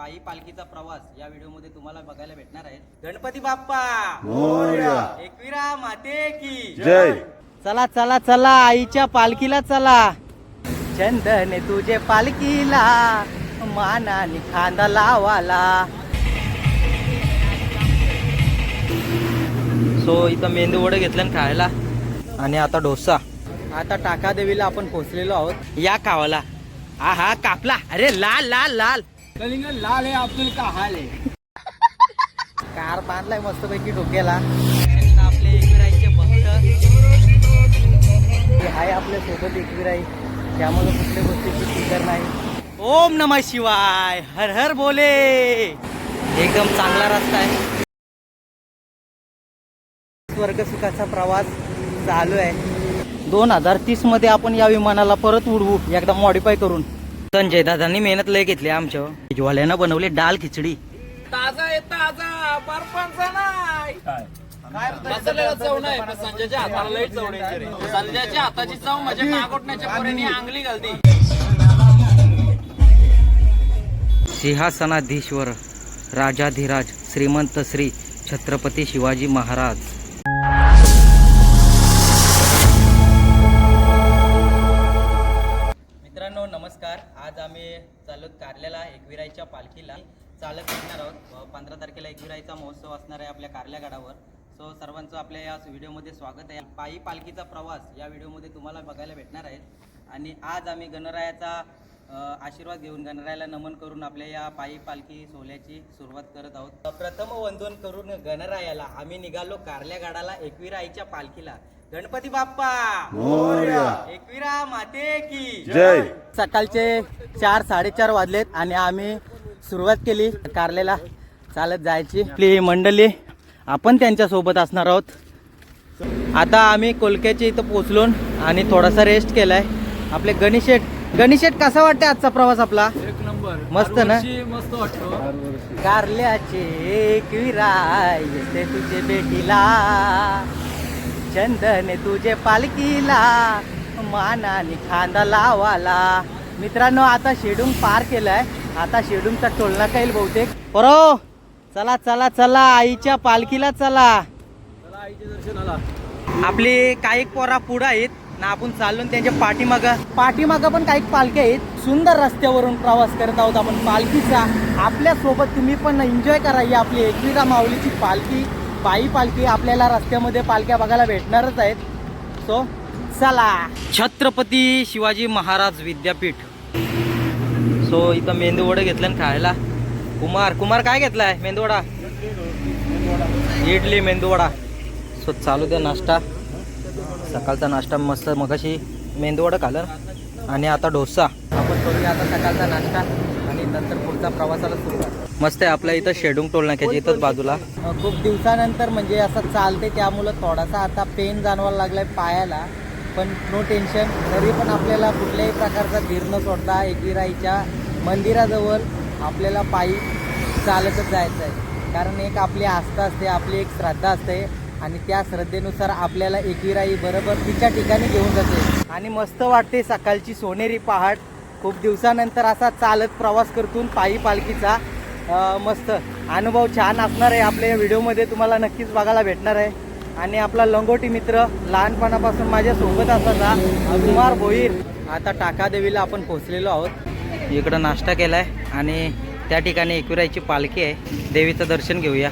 पायी पालखीचा प्रवास या व्हिडिओमध्ये तुम्हाला बघायला भेटणार आहे. गणपती बाप्पा. एकविरा माते की जय! चला चला चला आईच्या पालखीला चला. चंदन तुझे पालखीला मानाने खांदा लावाला. सो इथं मेंदू वडे घेतलं ना खायला. आणि आता डोसा. आता टाका देवीला आपण पोहोचलेलो आहोत. या कावाला. हा हा कापला. अरे लाल लाल लाल. लाल आहे अब्दुल का हाल आहे कार बांधलाय मस्तपैकी डोक्याला. आपले एकविराईचे भक्त. हे आहे आपल्यासोबत एकविराई. त्यामुळे कुठल्या गोष्टीची फिकर नाही. ओम नम शिवाय. हर हर बोले. एकदम चांगला रस्ता आहे. स्वर्ग सुखाचा प्रवास चालू आहे. दोन हजार तीसमध्ये आपण या विमानाला परत उडवू. एकदा मॉडीफाय करून. संजय दादांनी मेहनत लय घेतली आमच्या ज्वाल्यानं बनवली डाल खिचडी. ताजा आहे ताजा. बर्फांचा नाही. मसाल्याला चव नाही. पण संजयच्या हाताला लई चव danger आहे. संजयच्या हाताची चव म्हणजे नागोटण्याच्या पोरीने अंगली घालती. सिंहासनाधीश्वर राजाधिराज श्रीमंत श्री छत्रपती शिवाजी महाराज. आज आम्ही चाललो कारल्याला एकविरायच्या पालखीला चालत निघणार आहोत. पंधरा तारखेला एकविरायचा महोत्सव असणार आहे आपल्या कारल्या गडावर. सो सर्वांचं आपल्या या व्हिडिओमध्ये स्वागत आहे. पायी पालखीचा प्रवास या व्हिडिओमध्ये तुम्हाला बघायला भेटणार आहे आणि आज आम्ही गणरायाचा आशीर्वाद घेऊन गणरायाला नमन करून आपल्या या पायी पालखी सोहळ्याची सुरुवात करत आहोत. प्रथम वंदन करून गणरायाला आम्ही निघालो कारल्या गाडाला एकविराईच्या पालखीला. गणपती बाप्पा. मोरया. एकविरा माते की. जय. सकाळचे चार साडेचार वाजलेत आणि आम्ही सुरुवात केली कारलेला. चालत जायची. आपली मंडळी आपण त्यांच्यासोबत असणार आहोत. आता आम्ही कोलक्याच्या इथं पोचलो आणि थोडासा रेस्ट केलाय. आपले गणेशेट गणेशेट कसा वाटते आजचा प्रवास आपला? एक नंबर. मस्त ना? दरवर्षी मस्त वाटतो. कारल्याचे एकविराय येते तुझे बेटीला चंदन तुझे पालखीला मानाने खांदा लावाला. मित्रांनो आता शेडूम पार केलाय. आता शेडूमचा टोलना येईल बहुतेक. बरो चला चला चला आईच्या पालखीला चला. चला आईच्या दर्शनाला आपली काही पोरा पुढं आहेत. ना आपण चाललो त्यांच्या पाठीमाग. पाठीमाग पण काही पालखी आहेत. सुंदर रस्त्यावरून प्रवास करत आहोत आपण पालखीचा. आपल्यासोबत तुम्ही पण एन्जॉय करा ही आपली एकविरा माऊलीची पालखी. पायी पालखी आपल्याला रस्त्यामध्ये पालख्या बघायला भेटणारच आहेत. सो चला. छत्रपती शिवाजी महाराज विद्यापीठ. सो इथं मेंदू वडे घेतलं खायला. कुमार कुमार काय घेतलाय? मेंदू वडा? इडली मेंदू वडा. सो चालू द्या नाश्ता. सकाळचा नाश्ता मस्त मगाशी मेंदूवडं खाल्लं. आणि आता डोसा. आपण करूया आता सकाळचा नाश्ता आणि नंतर पुढचा प्रवासाला सुरुवात. मस्त आहे आपल्या इथं शेडूंग टोल इथंच बाजूला. खूप दिवसानंतर म्हणजे असं चालते त्यामुळं थोडासा आता पेन जाणवायला लागलाय पायाला. पण नो टेन्शन तरी पण आपल्याला कुठल्याही प्रकारचा धीर न सोडता एकविराईच्या मंदिराजवळ आपल्याला पायी चालतच जायचं आहे कारण एक आपली आस्था असते आपली एक श्रद्धा असते आणि त्या श्रद्धेनुसार आपल्याला एकविराई बरोबर तिच्या ठिकाणी घेऊन जाते. आणि मस्त वाटते सकाळची सोनेरी पहाट. खूप दिवसानंतर असा चालत प्रवास करतून पायी पालखीचा मस्त. अनुभव छान असणार आहे. आपल्या व्हिडिओमध्ये तुम्हाला नक्कीच बघायला भेटणार आहे. आणि आपला लंगोटी मित्र लहानपणापासून माझ्या सोबत असायचा कुमार भोईर. आता टाकादेवीला आपण पोहोचलेलो आहोत. इकडं नाश्ता केलाय आणि त्या ठिकाणी एकविरायची पालखी आहे. देवीचं दर्शन घेऊया.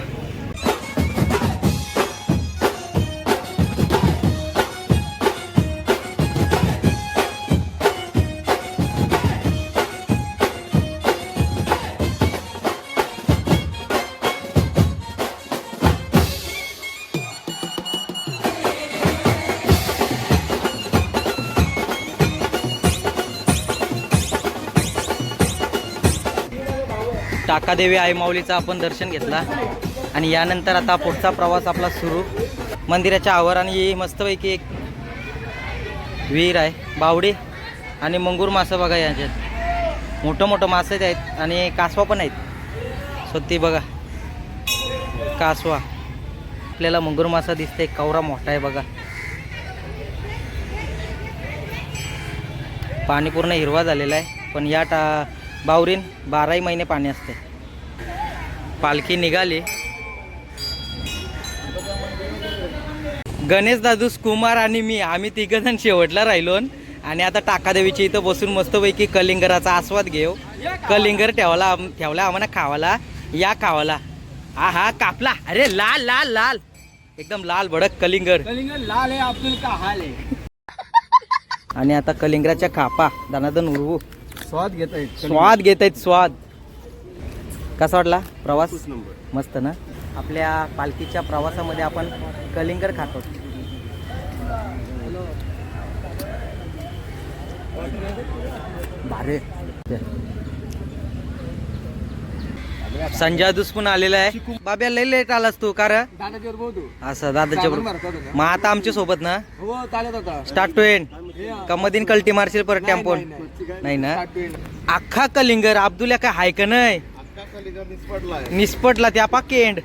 टाकादेवी आईमाऊलीचं आपण दर्शन घेतला. आणि यानंतर आता पुढचा प्रवास आपला सुरू. मंदिराच्या आवाराने ही मस्तपैकी एक विहीर आहे. बावडी आणि मंगूर मासं बघा यांच्यात. मोठं मोठं मासे आहेत आणि कासवा पण आहेत. सो ती बघा. कासवा. आपल्याला मंगूर मासा दिसते कवरा मोठा आहे बघा. पाणी पूर्ण हिरवा झालेला आहे. पण या टा बावरीन बाराही महिने पाणी असते. पालखी निघाली. गणेश दादूस कुमार आणि मी आम्ही तिघ जण शेवटला राहिलो आणि आता टाकादेवीच्या इथं बसून मस्तपैकी कलिंगराचा आस्वाद घेऊ. कलिंगर ठेवला ठेवला आम्हाला खावाला. या खावाला. हा हा कापला. अरे लाल लाल लाल. एकदम लाल भडक कलिंगर. लाल आहे अब्दुल का हाल आहे? आणि आता कलिंगराच्या कापा दानादन उरवू. स्वाद घेत आहे स्वाद घेत आहेत स्वाद. कसा वाटला प्रवास? मस्त ना? आपल्या पालखीच्या प्रवासामध्ये आपण कलिंगर खातो. भारे. संजय दुस पण आलेला आहे. बाब्या लय लेट आलास तू का रे? दादाच्यावर बोलतो असं दादाच्या बरोबर मग आता आमच्यासोबत ना? स्टार्ट टू एंड कमदीन कल्टी मारशील परत टेम्पोन नाही ना? अख्खा कलिंगर अब्दुल्या काय हाय का नाही? निस्पटला त्या पाके एंड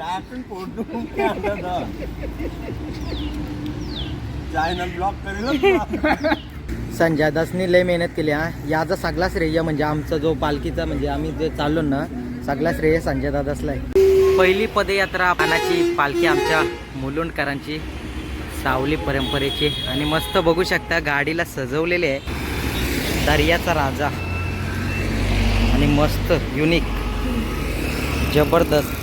संजय दासनी लय मेहनत केली हा. याचा सगळा श्रेय म्हणजे आमचा जो पालखीचा म्हणजे आम्ही जे चाललो ना सगळा श्रेय संजय दादासला आहे पहिली पदयात्रा पानाची पालखी आमच्या मुलुंडकरांची सावली परंपरेची. आणि मस्त बघू शकता गाडीला सजवलेले आहे दर्याचा राजा. आणि मस्त युनिक जबरदस्त.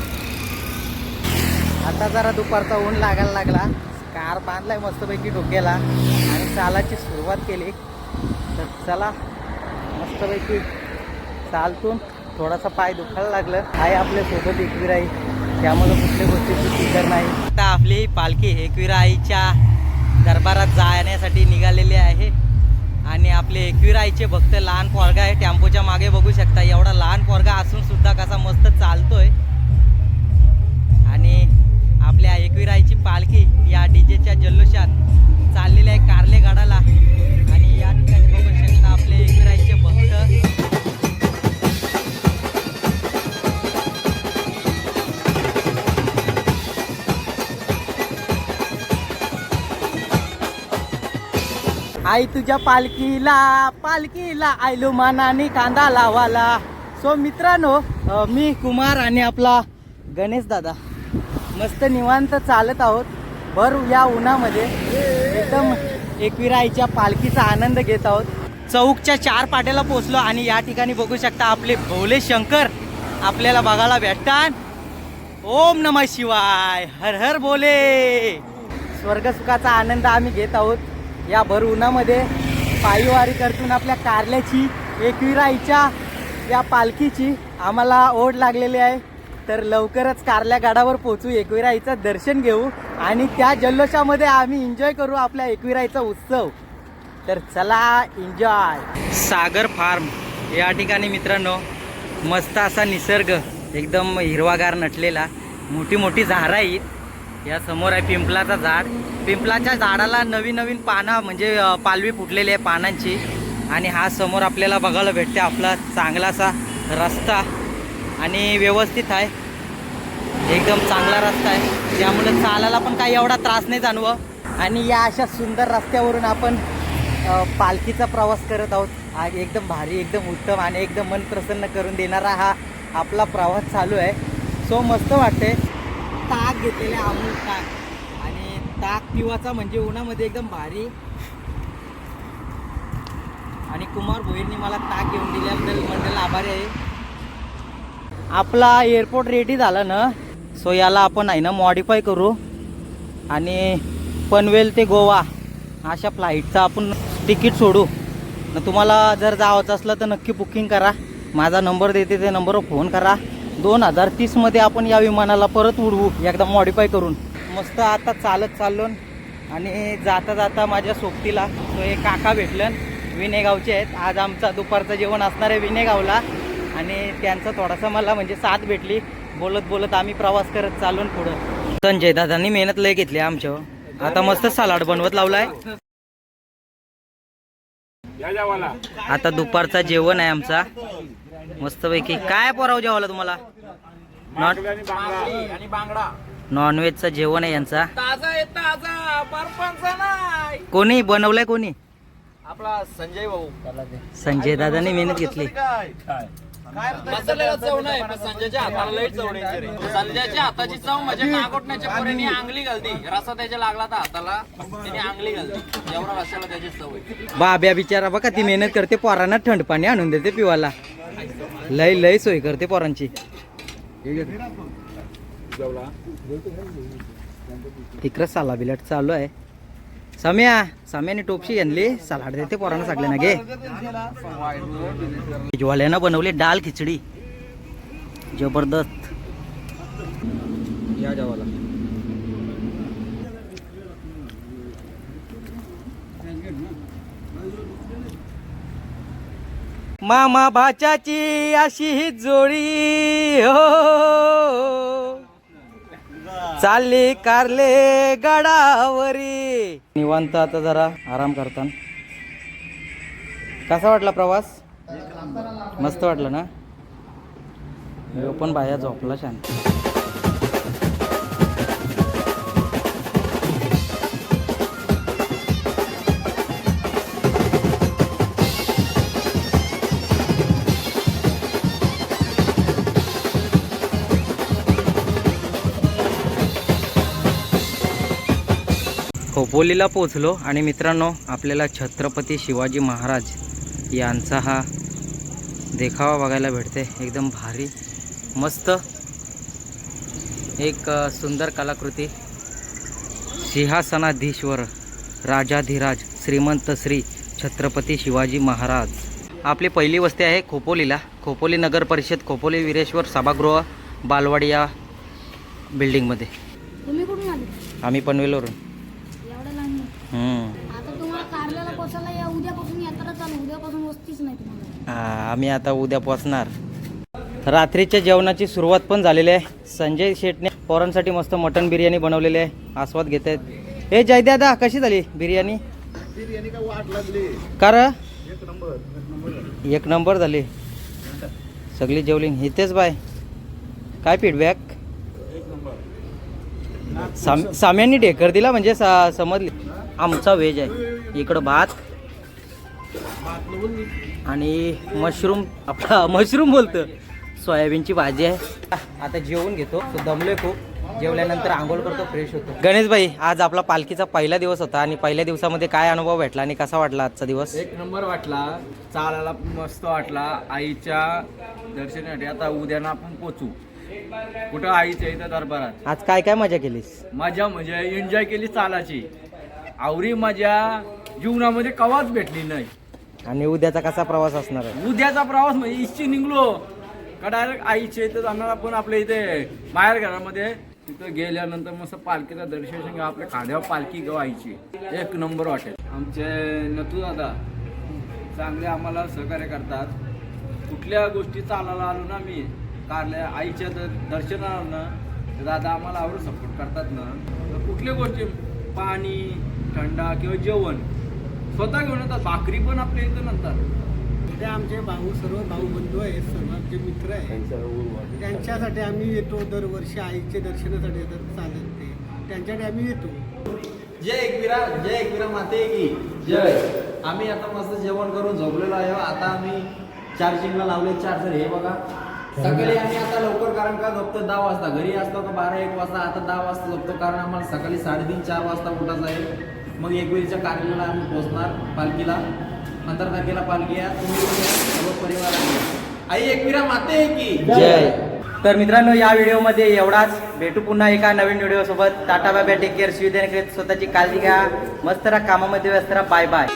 आता जरा दुपारचा ऊन लागायला लागला. कार बांधलाय मस्तपैकी डोक्याला. आणि चालाची सुरुवात केली. तर चला मस्तपैकी चालतून थोडासा पाय दुखायला लागलं. आहे आपल्यासोबत एकविराई त्यामुळे कुठल्या गोष्टीची फिकर नाही. आता आपली पालखी एकविराईच्या दरबारात जाण्यासाठी निघालेली आहे. आणि आपले एकविराईचे भक्त लहान पोरगा आहे टेम्पोच्या मागे बघू शकता. एवढा लहान पोरगा असून सुद्धा कसा मस्त चालतोय. आणि आपल्या एकविराईची पालखी या डीजेच्या जल्लोषात चाललेली आहे कारले गडाला. आणि या ठिकाणी बघू शकता आपले एकवीर आई आई तुझ्या पालखीला पालखीला आयलो मानाने कांदा लावाला. सो मित्रांनो मी कुमार आणि आपला गणेश दादा मस्त निवांत चालत आहोत. भर या उन्हामध्ये एकदम एकविराईच्या पालखीचा आनंद घेत आहोत. चौकच्या चार पाट्याला पोचलो आणि या ठिकाणी बघू शकता आपले भोले शंकर आपल्याला बघायला भेटतात. ओम नमः शिवाय. हर हर बोले स्वर्गसुखाचा आनंद आम्ही घेत आहोत. या भर उन्हामध्ये पायीवारी करतून आपल्या कारल्याची एकविराईच्या या पालखीची आम्हाला ओढ लागलेली आहे. तर लवकरच कारल्या गाडावर पोचू एकविराईचं दर्शन घेऊ आणि त्या जल्लोषामध्ये आम्ही एन्जॉय करू आपल्या एकविराईचा उत्सव. तर चला एन्जॉय सागर फार्म. या ठिकाणी मित्रांनो मस्त असा निसर्ग एकदम हिरवागार नटलेला मोठी मोठी झाडं आहेत. या समोर आहे पिंपलाचं झाड. पिंपलाच्या झाडाला नवीन नवीन पानं म्हणजे पालवी फुटलेली आहे पानांची. आणि हा समोर आपल्याला बघायला भेटते आपला चांगलासा रस्ता. आणि व्यवस्थित आहे. एकदम चांगला रस्ता आहे. त्यामुळे चालायला पण काही एवढा त्रास नाही जाणवं आणि या अशा सुंदर रस्त्यावरून आपण पालखीचा प्रवास करत आहोत. हा एकदम भारी एकदम उत्तम आणि एकदम मन प्रसन्न करून देणारा हा आपला प्रवास चालू आहे. सो मस्त वाटते ताक घेतलेले अमूल ताक. आणि ताक पिवाचा म्हणजे उन्हामध्ये एकदम भारी. आणि कुमार भोईरनी मला ताक घेऊन दिल्याबद्दल मंडळ आभारी आहे. आपला एअरपोर्ट रेडी झाला ना? सो याला आपण आहे ना मॉडीफाय करू. आणि पनवेल ते गोवा अशा फ्लाईटचा आपण तिकीट सोडू. न तुम्हाला जर जायचं असलं तर नक्की बुकिंग करा. माझा नंबर देते त्या नंबरवर फोन करा. दोन हजार तीसमध्ये आपण या विमानाला परत उडवू एकदा मॉडीफाय करून. मस्त आता चालत चाललो आणि जाता जाता माझ्या सोबतीला तो एक काका भेटलं विनेगावचे आहेत. आज आमचा दुपारचं जेवण असणार आहे विनेगावला आणि त्यांचा थोडासा मला म्हणजे साथ भेटली. बोलत बोलत आम्ही प्रवास करत चालून पुढं. संजय दादांनी मेहनत लय घेतली आमच्यावर आता मस्त सलाड बनवत लावलाय. आता दुपारचा जेवण आहे आमचा. मस्तपैकी. काय पोराव जेवायला तुम्हाला? नॉन आणि बांगडा नॉनव्हेजचं जेवण आहे यांचा. ताजा आहे ताजा. बर्फांचा नाही. कोणी? बनवलंय कोणी? आपला संजय भाऊ. संजय दादांनी मेहनत घेतली. मसाल्याला चव नाही पण संजयच्या हाताला लई चव डेंजर आहे संजयच्या हाताची चव म्हणजे नागोटण्याच्या पोरीने अंगली घालती. रसा त्याच्या लागला तर हाताला. त्याने अंगली घालती. एवढा रसाला त्याची चव आहे. बाब्या बिचारा बघा ती मेहनत करते पोरांना थंड पाणी आणून देते पिवाला. लय लय सोय करते पोरांची. तिकडं साला बिलाट चालू आहे. सम्या सम्याने टोपशी आणली सलाड देते पोरांना सांगले ना घे. ज्वाल्यानं बनवली डाल खिचडी. जबरदस्त. या जेवाला मामा भाच्याची अशी ही जोडी हो. चालली कारले गडावरी. निवांत आता जरा आराम करता कसा वाटला प्रवास? मस्त वाटलं ना? मी पण बाया झोपला शांत. खोपोलीला पोचलो आणि मित्रांनो आपल्याला छत्रपती शिवाजी महाराज यांचा हा देखावा बघायला भेटते. एकदम भारी मस्त एक सुंदर कलाकृती. सिंहासनाधीश्वर राजाधिराज श्रीमंत श्री छत्रपती शिवाजी महाराज. आपली पहिली वस्ती आहे खोपोलीला. खोपोली नगर परिषद खोपोली विरेश्वर सभागृह बालवाडी या बिल्डिंगमध्ये आम्ही पनवेलवरून. आता तुम्हाला कारल्याला पोचायला या उद्यापासून यात्रा चालू उद्यापासून वस्तीच नाही तुम्हाला. हा, आम्ही आता उद्या पोचणार. रात्रीच्या जेवणाची सुरुवात पण झालेली आहे. संजय शेटने पोरांसाठी मस्त मटन बिर्याणी बनवलेली आहे. आस्वाद घेत आहेत. हे जयदादा कशी झाली बिर्याणी? कार एक नंबर झाली. सगळी जेवली इथेच बाय. काय फीडबॅक साम साम्यांनी ढेकर दिला म्हणजे सा समजली. आमचा व्हेज आहे. इकडं भात. आणि मशरूम आपला मशरूम बोलतं सोयाबीनची भाजी आहे. आता जेवून घेतो. तो दमलोय खूप. जेवल्यानंतर आंघोळ करतो फ्रेश होतो. गणेशभाई आज आपला पालखीचा पहिला दिवस होता आणि पहिल्या दिवसामध्ये काय अनुभव भेटला आणि कसा वाटला आजचा दिवस? एक नंबर वाटला. चालायला मस्त वाटला. आईच्या दर्शनासाठी आता उद्यानं आपण पोचू. कुठं आईच्या इथं दरबारात? आज काय काय मजा केलीस? मजा म्हणजे एन्जॉय केली चालाची. आवरी मजा जीवनामध्ये कवाच भेटली नाही. आणि उद्याचा कसा प्रवास असणार आहे? उद्याचा प्रवास म्हणजे इच्छी निघलो. का डायरेक्ट आईच्या इथं जाणार आपण आपल्या इथे बाहेर घरामध्ये. तिथं गेल्यानंतर मस्त पालखीचं दर्शन घेऊ आपल्या खांद्यावर पालखी घेऊ आईची. एक नंबर वाटेल आमचे नतू दादा चांगले आम्हाला सहकार्य करतात. कुठल्या गोष्टी चालायला आलो ना मी कारल्या आईच्या दर दर्शनाला ना तर दादा आम्हाला आवडून सपोर्ट करतात ना. तर कुठल्या गोष्टी पाणी थंडा किंवा जेवण. स्वतः घेऊन येतात भाकरी पण आपल्या इथं नंतर. ते आमचे भाऊ सर्व भाऊ बंधू आहेत सर्व आमचे मित्र आहेत. त्यांच्यासाठी आम्ही येतो दरवर्षी आईचे दर्शनासाठी येतात चालत ते. त्यांच्यासाठी आम्ही येतो. जय एकविरा जय एकविरा माते की. जय. आम्ही आता मस्त जेवण करून झोपलेलो आहे. आता आम्ही चार्जिंगला लावले चार्जर हे बघा. सकाळी आम्ही आता लवकर कारण का झोपतो दहा वाजता. घरी असतो का बारा एक वाजता. आता दहा वाजता झोपतो कारण आम्हाला सकाळी साडेतीन चार वाजता उठायचं आहे. मग एकविरीच्या कार्यालयाला आम्ही पोहोचणार पालखीला. पंधरा तारखेला पालखी आहे तुम्ही या, सर्व परिवार आहे. आई एकविरा माते की. जय. तर मित्रांनो या व्हिडिओमध्ये एवढाच. भेटू पुन्हा एका नवीन व्हिडिओ सोबत tata bye bye take care शिवदेन स्वतःची काळजी घ्या. मस्त राहा. कामामध्ये व्यस्त राहा. Bye bye